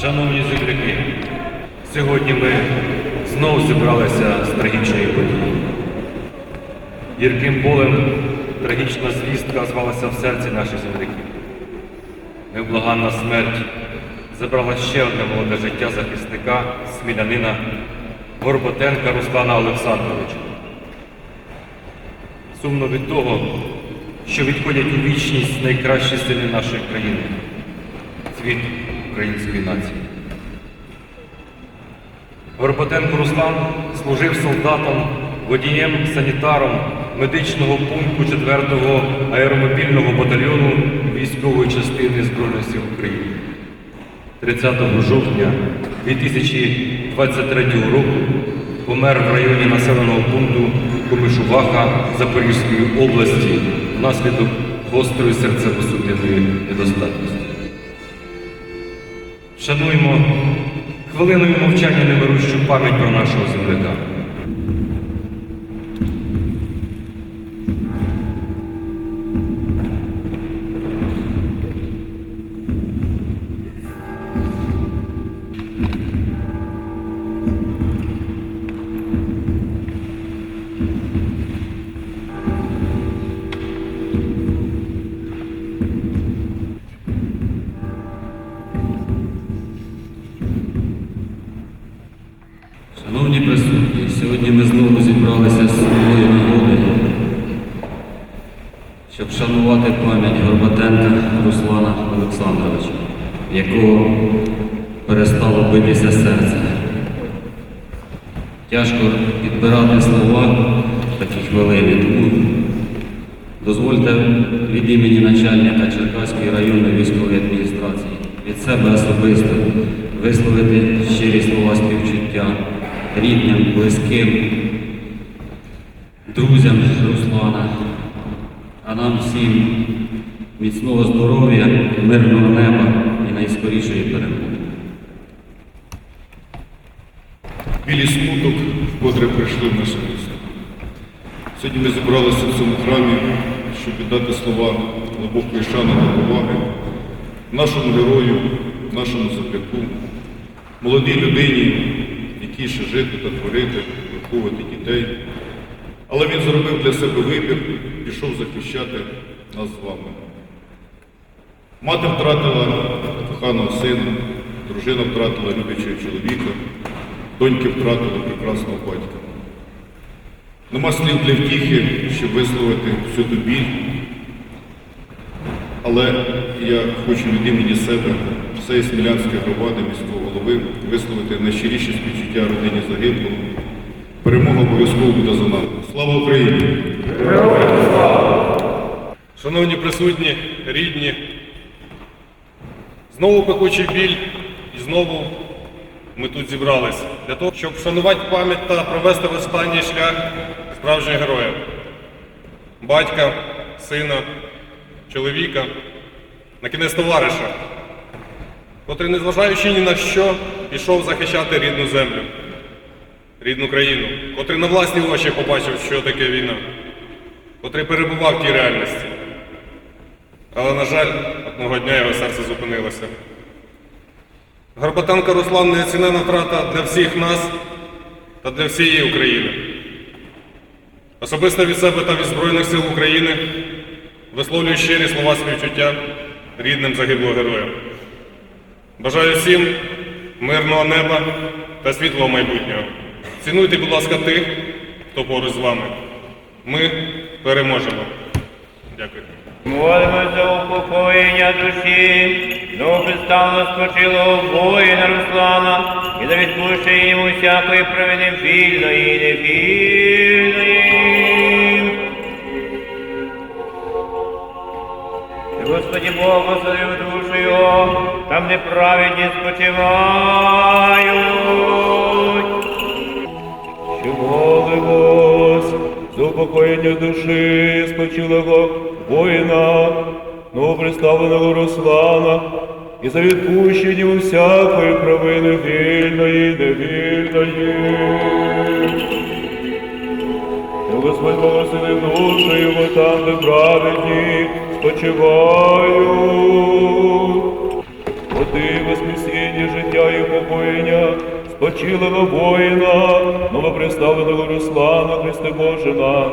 Шановні земляки, сьогодні ми знову зібралися з трагічної події. Гірким болем трагічна звістка звалася в серці наших земляків. Невблаганна смерть забрала ще одне молоде життя захисника, смілянина Горботенка Руслана Олександровича. Сумно від того, що відходять у вічність найкращі сини нашої країни, цвіт української нації. Горботенко Руслан служив солдатом, водієм, санітаром медичного пункту 4-го аеромобільного батальйону військової частини Збройних сил України. 30 жовтня 2023 року помер в районі населеного пункту Комишуваха Запорізької області внаслідок гострої серцево-судинної недостатності. Шануємо хвилиною мовчання немирущу пам'ять про нашого земляка. Щоб шанувати пам'ять Горбатенка Руслана Олександровича, в якого перестало битися серце. Тяжко підбирати слова в такі хвилини, тому дозвольте від імені начальника Черкаської районної військової адміністрації від себе особисто висловити щирі слова співчуття рідним, близьким, друзям Руслана, а нам всім міцного здоров'я, мирного неба і найскорішої перемоги. білі смуток, вкотре прийшли в наше місто. Сьогодні ми зібралися в цьому храмі, щоб віддати слова глибокої шани та поваги нашому герою, нашому земляку, молодій людині, якій ще жити та творити, виховувати дітей. Але він зробив для себе вибір, пішов захищати нас з вами. Мати втратила коханого сина, дружина втратила любячого чоловіка, доньки втратили прекрасного батька. Нема слів для втіхи, щоб висловити всю ту біль. Але я хочу від імені себе, всієї Смілянської громади, міського голови, висловити найщиріші співчуття родині загиблого. Перемога обов'язково буде за нами. Слава Україні! Шановні присутні, рідні, знову пекучий біль і знову ми тут зібрались для того, щоб вшанувати пам'ять та провести в останній шлях справжнього героя, батька, сина, чоловіка, на кінець товариша, котрий, незважаючи ні на що, пішов захищати рідну землю, рідну країну, котрий на власні очі побачив, що таке війна, котрий перебував в тій реальності. Але, на жаль, одного дня його серце зупинилося. Горбатенко Руслан неоцінена втрата для всіх нас та для всієї України. Особисто від себе та від Збройних сил України висловлюю щирі слова співчуття рідним загиблого героя. Бажаю всім мирного неба та світлого майбутнього. Цінуйте, будь ласка, тих, хто поруч з вами. Ми переможемо. Дякую. Молимо за упокоєння душі, до пристану спочилого воїна Руслана і за відпущення йому всякої провини вільної і невільної. Господи Бог, посадив душу там неправедні спочивають. За упокоєння душі спочилого воїна, новоприставленого Руслана, і за відпущення усякої провини вільної, невільної. Господь благословив душу його там, де праведні спочивають. Води воскресіння життя і упокоєння, спочилого воїна, новоприставленого Руслана, Христе Боже наш.